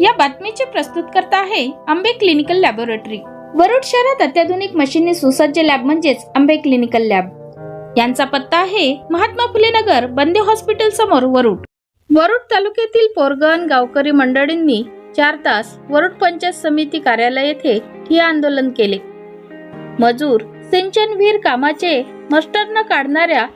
या बातमीचे प्रस्तुतकर्ता आहे आंबे क्लिनिकल लॅबोरेटरी. वरुड शहरात अत्याधुनिक मशीनने सुसज्ज लॅब म्हणजेच आंबे क्लिनिकल लॅब. यांचा पत्ता आहे महात्मा फुले नगर बंदे हॉस्पिटल समोर वरुड. वरुड तालुक्यातील पोरगण गावकरी मंडळींनी चार तास वरुड पंचायत समिती कार्यालय येथे हे आंदोलन केले. मजूर सिंचन विहीर कामाचे मस्टर न काढणाऱ्या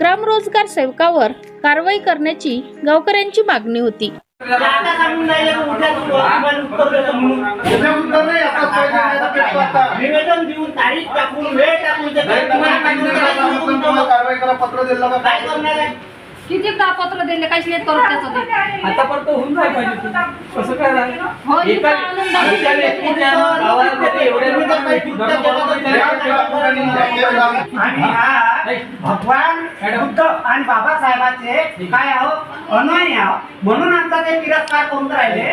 ग्रामरोजगार सेवकावर कारवाई करण्याची गावकऱ्यांची मागणी होती. आता सांगून राहिले की उद्या तू उत्तर देतो म्हणून. निवेदन देऊन तारीख टाकून वेळ टाकून ते तुम्हाला काय कारवाई करा, पत्र दिलं का? काय करणार आहे किती का पत्र दिले काहीच नाही करू त्याचं ते आता पण तो होऊन नाही पाहिजे तू. कसं काय राहील? हो, एका आणून व्यक्तीच्या गावाला त्याचे एवढे काही. आणि हा भगवान बुद्ध आणि बाबासाहेबांचे काय आहो? अनुयायी आहो. म्हणून आमचा ते तिरस्कार करून राहिले.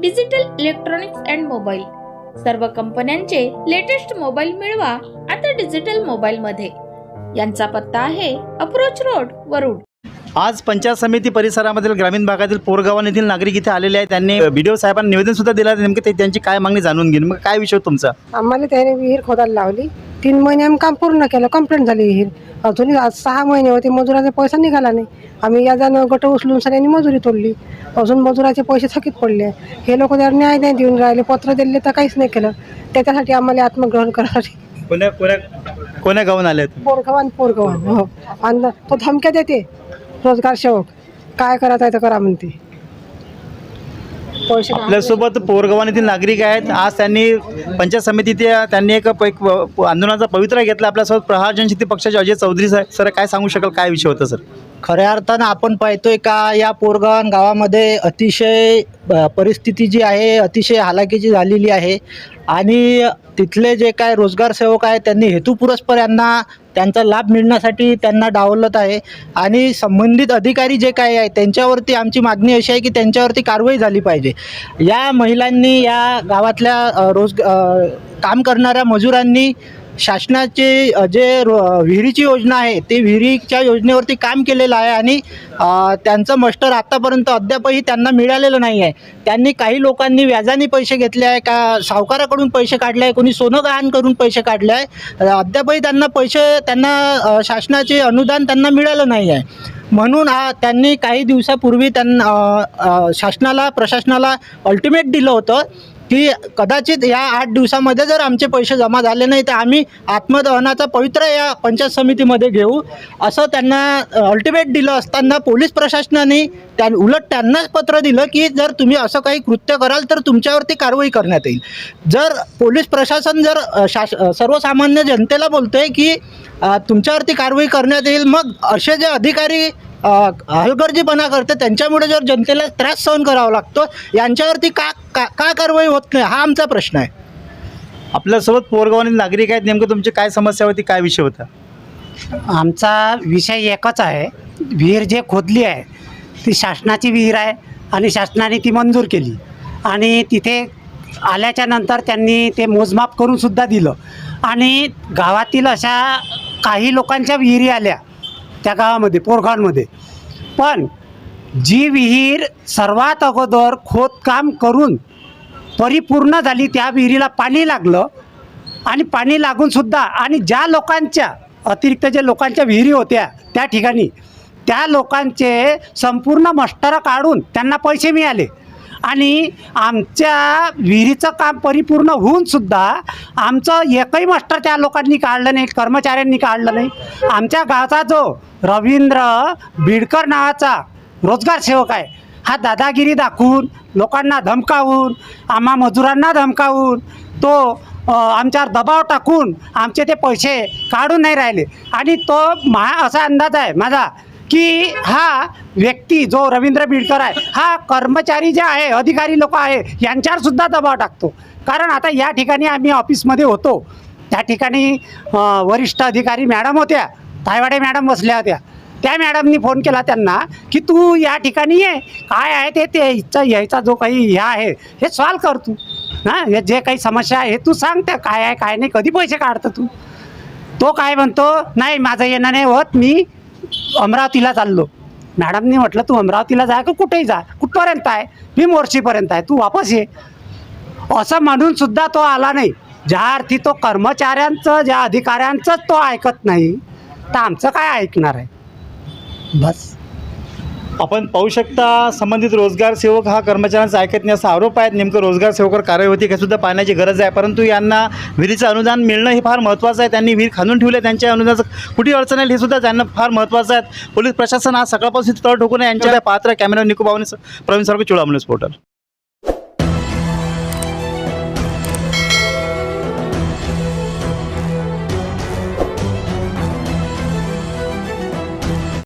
Digital electronics and mobile. सर्व कंपन्यांचे लेटेस्ट मोबाईल मिळवा आता डिजिटल मोबाईल मध्ये यांचा पत्ता आहे अप्रोच रोड वरुड. आज पंचायत समिती परिसरामधील ग्रामीण भागातील पोरगावान येथील नागरिक इथे आलेले आहेत. त्यांनी बीडीओ साहेबांना निवेदन सुद्धा दिलं आहे. नेमकं ते त्यांची काय मागणी जाणून घेईन मग काय विषय तुमचा? आम्हाला त्याने विहीर खोदायला लावली. तीन महिने आम्ही काम पूर्ण केलं. कंप्लेंट झाली विहीर. अजूनही आज सहा महिने होते. मजुराचा पैसा निघाला नाही. आम्ही याजानं गट उचलून सगळ्यांनी मजुरी तोडली. अजून मजुराचे पैसे थकीत पडले. हे लोक जर न्याय नाही देऊन राहिले. पत्र दिले तर काहीच नाही केलं. त्याच्यासाठी आम्हाला आत्मग्रहण करासाठी कोण्या कोण्या कोण्या गावून आले आहेत? पोरगवान पोरगवान हो. आणि तो धमक्या देते. रोजगार सेवक काय करायचं आहे तर करा म्हणते. आपल्यासोबत पोरगावान येथील नागरिक आहेत. आज त्यांनी पंचायत समितीत त्यांनी एक प- एक आंदोलनाचा पवित्रा घेतला. आपल्यासोबत प्रहार जनशक्ती पक्षाचे अजय चौधरी सर सर काय सांगू शकाल? काय विषय होता सर? खऱ्या अर्थानं आपण पाहतोय का या पोरगाव गावामध्ये अतिशय परिस्थिती जी आहे अतिशय हालाकीची झालेली आहे. आणि तिथले जे काय रोजगार सेवक आहेत त्यांनी हेतुपुरस्पर यांना त्यांचा लाभ मिळण्यासाठी त्यांना डावलत आहे. आणि संबंधित अधिकारी जे काय आहे त्यांच्यावरती आमची मागणी अशी आहे की त्यांच्यावरती कारवाई झाली पाहिजे. या महिलांनी या गावातल्या रोज काम करणाऱ्या मजुरांनी शासनाचे जे रो- विहिरीची योजना आहे ते विहिरीच्या योजनेवरती काम केलेलं आहे आणि त्यांचं मस्टर आत्तापर्यंत अद्यापही त्यांना मिळालेलं नाही आहे. त्यांनी काही लोकांनी व्याजाने पैसे घेतले आहे का सावकाराकडून पैसे काढले आहे कोणी सोनं गहाण करून पैसे काढले आहे अद्यापही त्यांना पैसे त्यांना शासनाचे अनुदान त्यांना मिळालं नाही आहे. म्हणून हा त्यांनी काही दिवसापूर्वी त्यांना शासनाला प्रशासनाला अल्टिमेट दिलं होतं. की कदाचित या आठ दिवसामध्ये जर आमचे पैसे जमा झाले नाही तर आम्ही आत्मदहनाचा पवित्र या पंचायत समितीमध्ये घेऊ. असं त्यांना अल्टिमेट दिलं असताना पोलीस प्रशासनाने त्या उलट त्यांनाच पत्र दिलं की जर तुम्ही असं काही कृत्य कराल तर तुमच्यावरती कारवाई करण्यात येईल. जर पोलीस प्रशासन जर शास सर्वसामान्य जनतेला बोलतोय की तुमच्यावरती कारवाई करण्यात येईल मग असे जे अधिकारी हलगर्जीपणा करते. त्यांच्यामुळे जर जनतेला त्रास सहन करावा लागतो यांच्यावरती का का का कारवाई होत नाही? हा आमचा प्रश्न आहे. आपल्यासोबत पोरगावान नागरिक आहेत. नेमकं तुमची काय समस्या होती? काय विषय होता? आमचा विषय एकच आहे. विहीर जे खोदली आहे ती शासनाची विहीर आहे आणि शासनाने ती मंजूर केली. आणि तिथे आल्याच्यानंतर त्यांनी ते मोजमाप करून सुद्धा दिलं. आणि गावातील अशा काही लोकांच्या विहिरी आल्या त्या गावामध्ये पोरगावांमध्ये पण जी विहीर सर्वात अगोदर खोदकाम करून परिपूर्ण झाली त्या विहिरीला पाणी लागलं आणि पाणी लागूनसुद्धा आणि ज्या लोकांच्या अतिरिक्त जे लोकांच्या विहिरी होत्या त्या ठिकाणी त्या लोकांचे संपूर्ण मस्टरं काढून त्यांना पैसे मिळाले. आणि आमच्या विहिरीचं काम परिपूर्ण होऊन सुद्धा आमचं एकही मास्टर त्या लोकांनी काढलं नाही कर्मचाऱ्यांनी काढलं नाही. आमच्या गावचा जो रवींद्र बिडकर नावाचा रोजगार सेवक आहे हा दादागिरी दाखवून लोकांना धमकावून आम्हा मजुरांना धमकावून तो आमच्यावर दबाव टाकून आमचे ते पैसे काढून नाही राहिले. आणि तो महा असा अंदाज आहे माझा की हा व्यक्ती जो रवींद्र बिडकर आहे हा कर्मचारी जे आहे अधिकारी लोक आहे यांच्यावर सुद्धा दबाव टाकतो. कारण आता या ठिकाणी आम्ही ऑफिसमध्ये होतो. त्या ठिकाणी वरिष्ठ अधिकारी मॅडम होत्या तायवाडे मॅडम बसल्या होत्या. त्या मॅडमनी फोन केला त्यांना की तू या ठिकाणी ये काय आहे ते ते इच्छा यायचा जो काही ह्या आहे हे सॉल्व कर तू. हां हे जे काही समस्या आहे हे तू सांग त्या काय आहे काय नाही कधी पैसे काढतं तू? तो काय म्हणतो नाही माझं येणं नाही होत मी अमरावतीला चाललो. मॅडमनी म्हटलं तू अमरावतीला जा का कुठेही जा? कुठपर्यंत आहे? मी मोर्शीपर्यंत आहे. तू वापस ये. असं म्हणून सुद्धा तो आला नाही. ज्या अर्थी तो कर्मचाऱ्यांचं ज्या अधिकाऱ्यांचंच तो ऐकत नाही तर आमचं काय ऐकणार आहे? बस. आपण पाहू शकता संबंधित रोजगार सेवक हा कर्मचाऱ्यांचा ऐकत नाही असा आरोप आहे. नेमकं रोजगार सेवकर कार्यवाही होती सुद्धा पाहण्याची गरज आहे. परंतु यांना विहिरीचं अनुदान मिळणं हे फार महत्त्वाचं आहे. त्यांनी विहीर खांदून ठेवले त्यांच्या अनुदानाचं कुठे अडचण आहे हे सुद्धा त्यांना फार महत्त्वाचं आहे. पोलीस प्रशासन हा सकाळपासून तळ ठोकून यांच्या पात्र कॅमेरा निकोबावने प्रवीण सारखं चुळामून पोर्टल.